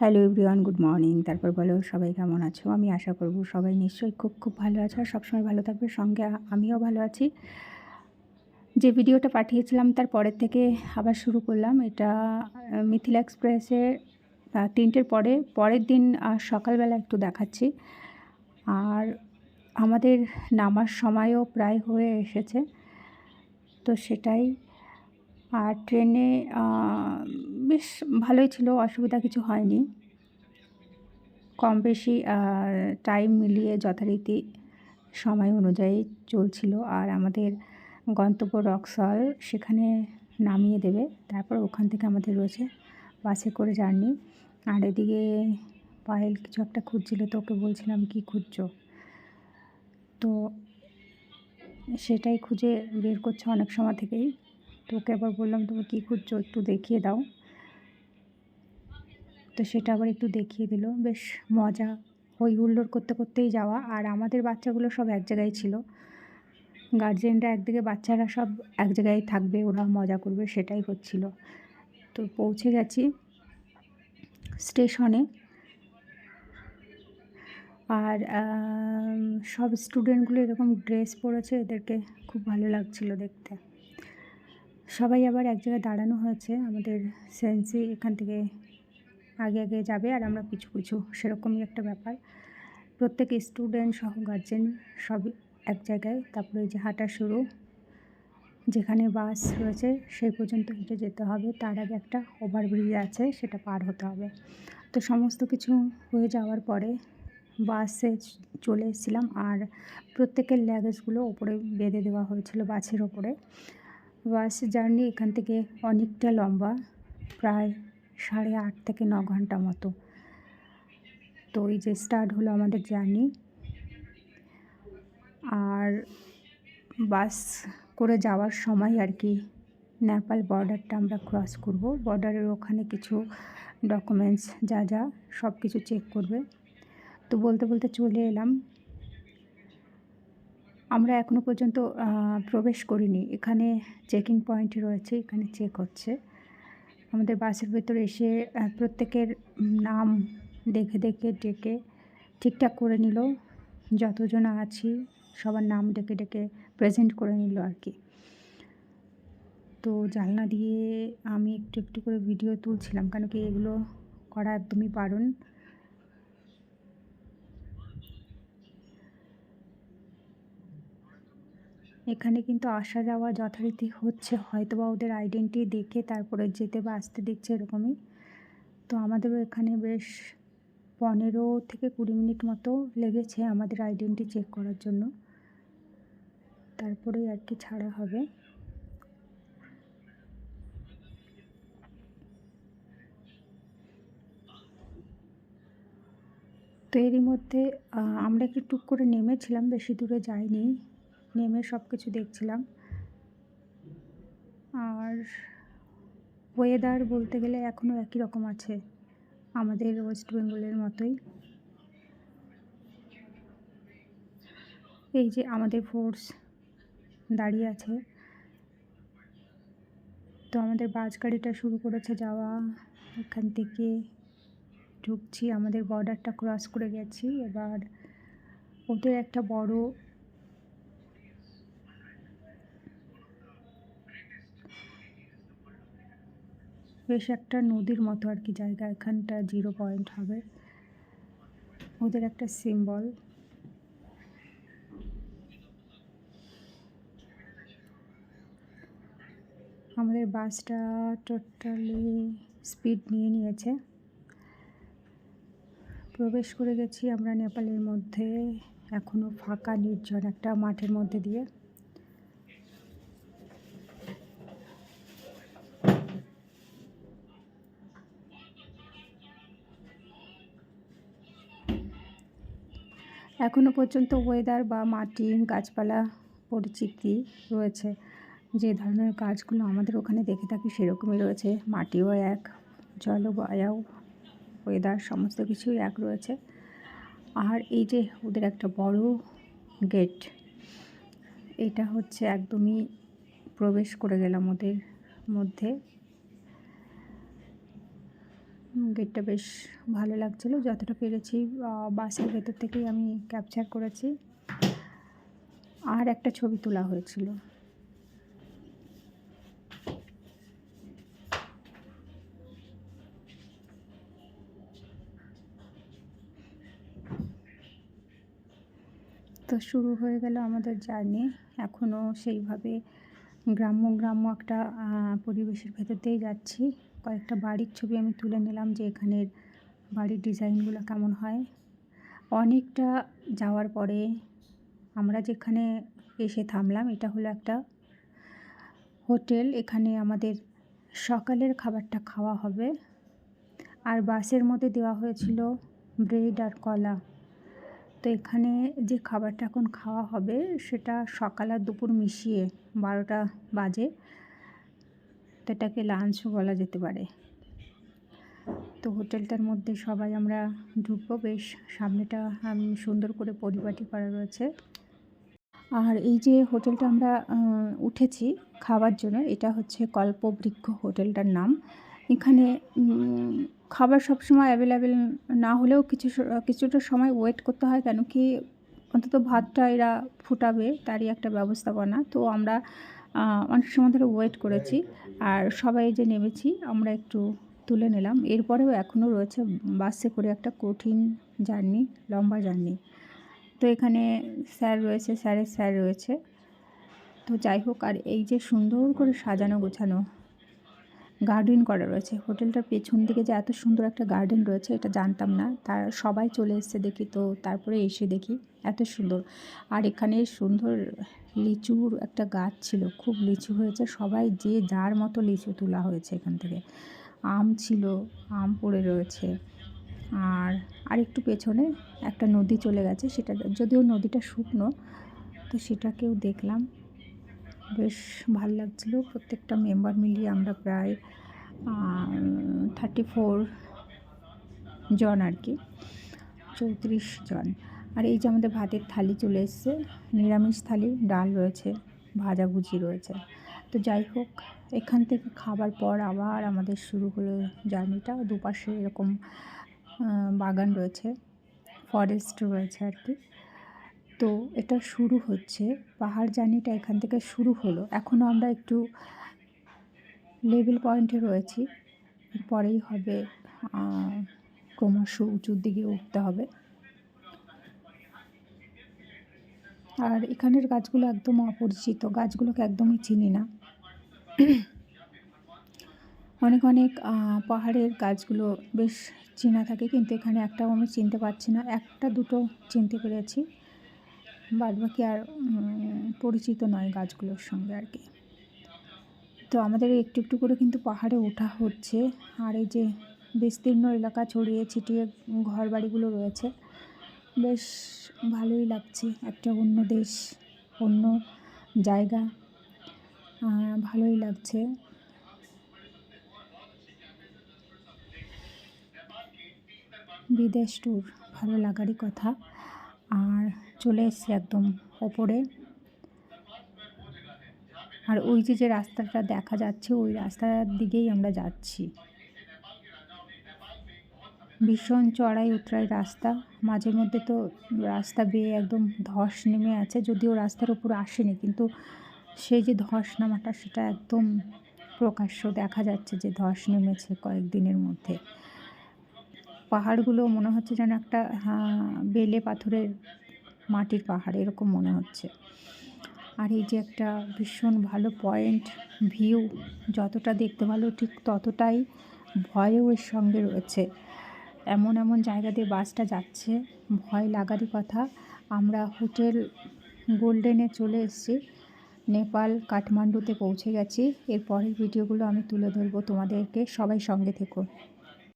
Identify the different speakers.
Speaker 1: Hello everyone good morning তারপর বলো, সবাই কেমন আছো? আমি আশা করব সবাই নিশ্চয়ই খুব খুব ভালো আছো আর সবসময় ভালো থাকবে। সঙ্গে আমিও ভালো আছি। যে ভিডিওটা পাঠিয়েছিলাম তার পরের থেকে আবার শুরু করলাম। এটা মিথিলা এক্সপ্রেসে তিনটের পরে, পরের দিন সকালবেলা একটু দেখাচ্ছি। আর আমাদের নামার সময়ও প্রায় হয়ে এসেছে। তো সেটাই আর ট্রেনে বেশ ভালোই ছিল, অসুবিধা কিছু হয়নি। কম বেশি টাইম মিলিয়ে যথারীতি সময় অনুযায়ী চলছিল। আর আমাদের গন্তব্য রক্সল সেখানে নামিয়ে দেবে। তারপর ওখান থেকে আমাদের রয়েছে বাসে করে জার্নি। আর এদিকে পায়েল কিছু একটা খুঁজছিল, তো ওকে বলছিলাম, কি খুঁজছো? তো সেটাই খুঁজে বের করছে অনেক সময় থেকেই। তো ওকে আবার বললাম তুমি কী খুঁজছো? একটু দেখিয়ে দাও। তো সেটা আবার একটু দেখিয়ে দিল। বেশ মজা। হই হুল্লোড় করতে করতেই যাওয়া। আর আমাদের বাচ্চাগুলো সব এক জায়গায় ছিল। গার্জেনরা একদিকে, বাচ্চারা সব এক জায়গায় থাকবে, ওরা মজা করবে, সেটাই হচ্ছিল। তো পৌঁছে গেছি স্টেশনে। আর সব স্টুডেন্টগুলো এরকম ড্রেস পরেছে, এদেরকে খুব ভালো লাগছিল দেখতে। সবাই আবার এক জায়গায় দাঁড়ানো হয়েছে। আমাদের সেন্সি এখান থেকে আগে আগে যাবে আর আমরা পিছু পিছু। সেরকমই একটা ব্যাপার। প্রত্যেক স্টুডেন্ট সহ গার্জেন সব এক জায়গায়। তারপরে যে হাঁটা শুরু, যেখানে বাস রয়েছে সেই পর্যন্ত হেঁটে যেতে হবে। তার আগে একটা ওভারব্রিজ আছে, সেটা পার হতে হবে। তো সমস্ত কিছু হয়ে যাওয়ার পরে বাসে চলে এসেছিলাম আর প্রত্যেকের ল্যাগেজগুলো ওপরে বেঁধে দেওয়া হয়েছিল বাসের ওপরে। বাস জার্নি এখান থেকে অনেকটা লম্বা, প্রায় সাড়ে আট থেকে ন ঘণ্টা মতো। তো এই যে স্টার্ট হলো আমাদের জার্নি। আর বাস করে যাওয়ার সময় আর কি নেপাল বর্ডারটা আমরা ক্রস করব। বর্ডারের ওখানে কিছু ডকুমেন্টস যা যা সব কিছু চেক করবে। তো বলতে বলতে চলে এলাম। আমরা এখনও পর্যন্ত প্রবেশ করিনি। এখানে চেকিং পয়েন্ট রয়েছে, এখানে চেক হচ্ছে। আমাদের বাসের ভেতরে এসে প্রত্যেকের নাম দেখে দেখে ডেকে ঠিকঠাক করে নিল। যতজন আছি, সবার নাম ডেকে ডেকে প্রেজেন্ট করে নিল আর কি। তো জানলা দিয়ে আমি একটু একটু করে ভিডিও তুলছিলাম, কেন কি এগুলো করা একদমই বারণ এখানে কিন্তু আসা যাওয়া যথারীতি হচ্ছে। হয়তো বা ওদের আইডেন্টি দেখে তারপরে যেতে বা আসতে দিচ্ছে এরকমই। তো আমাদেরও এখানে বেশ পনেরো থেকে কুড়ি মিনিট মতো লেগেছে আমাদের আইডেন্টি চেক করার জন্য। তারপরেই আর কি ছাড়া হবে। তো এরই মধ্যে আমরা একটু টুক করে নেমেছিলাম, বেশি দূরে যাইনি। নেমে সব কিছু দেখছিলাম। আর ওয়েদার বলতে গেলে এখনও একই রকম আছে আমাদের ওয়েস্ট বেঙ্গলের মতোই। এই যে আমাদের ফোর্স দাঁড়িয়ে আছে। তো আমাদের বাস গাড়িটা শুরু করেছে যাওয়া। এখান থেকে ঢুকছি, আমাদের বর্ডারটা ক্রস করে গেছি। এবার ওদের একটা বড় বেশ একটা নদীর মতো আর কি জায়গা, এখানটা জিরো পয়েন্ট হবে। ওদের একটা সিম্বল আমাদের বাসটা টোটালি স্পিড নিয়ে নিয়েছে। প্রবেশ করে গেছি আমরা নেপালের মধ্যে এখনও ফাঁকা নির্জন একটা মাঠের মধ্যে দিয়ে। এখনও পর্যন্ত ওয়েদার বা মাটি গাছপালা পরিচিতি রয়েছে। যে ধরনের গাছগুলো আমাদের ওখানে দেখে থাকি সেরকমই রয়েছে। মাটিও এক জলবায়ু ওয়েদার সমস্ত কিছুই এক রয়েছে। আর এই যে ওদের একটা বড় গেট এটা হচ্ছে একদমই প্রবেশ করে গেলাম ওদের মধ্যে। গেটটা বেশ ভালো লাগছিল। যতটা পেরেছি বাসের ভেতর থেকেই আমি ক্যাপচার করেছি। আর একটা ছবি তোলা হয়েছিল। তো শুরু হয়ে গেল আমাদের জার্নি। এখনও সেইভাবে গ্রাম্য গ্রাম্য একটা পরিবেশের ভেতর দিয়েই যাচ্ছি। কয়েকটা বাড়ির ছবি আমি তুলে নিলাম যে এখানের বাড়ির ডিজাইনগুলো কেমন হয়। অনেকটা যাওয়ার পরে আমরা যেখানে এসে থামলাম, এটা হলো একটা হোটেল। এখানে আমাদের সকালের খাবারটা খাওয়া হবে। আর বাসের মধ্যে দেওয়া হয়েছিল ব্রেড আর কলা। তো এখানে যে খাবারটা এখন খাওয়া হবে, সেটা সকাল আর দুপুর মিশিয়ে বারোটা বাজে। এটাকে লাঞ্চও বলা যেতে পারে। তো হোটেলটার মধ্যে সবাই আমরা ঢুকবো, বেশ সামনেটা সুন্দর করে পরিপাটি করা রয়েছে। আর এই যে হোটেলটা আমরা উঠেছি খাওয়ার জন্য, এটা হচ্ছে কল্পবৃক্ষ হোটেলটার নাম। এখানে খাবার সবসময় অ্যাভেলেবেল না হলেও কিছু কিছুটা সময় ওয়েট করতে হয়, কেন কি অন্তত ভাতটা এরা ফুটাবে, তারই একটা ব্যবস্থাপনা। তো আমরা অনেক সময় ধরে ওয়েট করেছি। আর সবাই যে নেমেছি, আমরা একটু তুলে নিলাম। এরপরেও এখনও রয়েছে বাসে করে একটা কঠিন জার্নি, লম্বা জার্নি। তো এখানে স্যার রয়েছে, স্যারের স্যার রয়েছে। তো যাই হোক, আর এই যে সুন্দর করে সাজানো, গোছানো গার্ডেন করা রয়েছে। হোটেলটার পেছন দিকে যে এত সুন্দর একটা গার্ডেন রয়েছে, এটা জানতাম না। তার সবাই চলে এসছে দেখি তো, তারপরে এসে দেখি এত সুন্দর। আর এখানে সুন্দর লিচুর একটা গাছ ছিল, খুব লিচু হয়েছে। সবাই যে যার মতো লিচু তোলা হয়েছে এখান থেকে। আম ছিল, আম পড়ে রয়েছে। আর আর একটু পেছনে একটা নদী চলে গেছে, সেটা যদিও নদীটা শুকনো, তো সেটাকেও দেখলাম। বেশ ভালো লাগছিল। প্রত্যেকটা মেম্বার মিলিয়ে আমরা প্রায় থার্টি ফোর জন আর কি, চৌত্রিশ জন। আর এই যে আমাদের ভাতের থালি চলে এসছে, নিরামিষ থালি, ডাল রয়েছে ভাজাভুজি রয়েছে। তো যাই হোক, এখান থেকে খাবার পর আবার আমাদের শুরু হলো জার্নিটা। দুপাশে এরকম বাগান রয়েছে ফরেস্ট রয়েছে আর কি। তো এটা শুরু হচ্ছে। পাহাড় জার্নিটা এখান থেকে শুরু হলো। এখনও আমরা একটু লেভেল পয়েন্টে রয়েছি। এরপরেই হবে ক্রমশ উঁচুর দিকে উঠতে হবে। আর এখানের গাছগুলো একদম অপরিচিত। গাছগুলোকে একদমই চিনি না। অনেক অনেক পাহাড়ের গাছগুলো বেশ চেনা থাকে, কিন্তু এখানে একটাও আমি চিনতে পারছি না। একটা দুটো চিনতে পেরেছি। বাদ বাকি আর পরিচিত নয় গাছগুলোর সঙ্গে আর কি। তো আমাদের একটু একটু করে কিন্তু পাহাড়ে ওঠা হচ্ছে। আর এই যে বিস্তীর্ণ এলাকা ছড়িয়ে ছিটিয়ে ঘর বাড়িগুলো রয়েছে, বেশ ভালোই লাগছে। একটা অন্য দেশ, অন্য জায়গা ভালোই লাগছে। বিদেশ ট্যুর, ভালো লাগারই কথা। আর চলে এসছে একদম ওপরে। আর ওই যে যে রাস্তাটা দেখা যাচ্ছে, ওই রাস্তার দিকেই আমরা যাচ্ছি। ভীষণ চড়াই উতরাই রাস্তা। মাঝে মধ্যে তো রাস্তা বেয়ে একদম ধস নেমে আছে, যদিও রাস্তার উপর আসেনি, কিন্তু সেই যে ধস নামাটা, সেটা একদম প্রকাশ্য দেখা যাচ্ছে যে ধস নেমেছে কয়েকদিনের মধ্যে। পাহাড়গুলো মনে হচ্ছে যেন একটা হ্যাঁ, বেলে পাথরের মাটির পাহাড় এরকম মনে হচ্ছে। আর এই যে একটা ভীষণ ভালো পয়েন্ট ভিউ যতটা দেখতে ভালো ঠিক ততটাই ভয়ও এর সঙ্গে রয়েছে। এমন এমন জায়গা দিয়ে বাসটা যাচ্ছে ভয় লাগারই কথা। আমরা হোটেল গোল্ডেনে চলে এসেছি নেপাল কাঠমান্ডুতে পৌঁছে গেছি। এরপরের ভিডিওগুলো আমি তুলে ধরবো তোমাদেরকে সবাই সঙ্গে থেকো।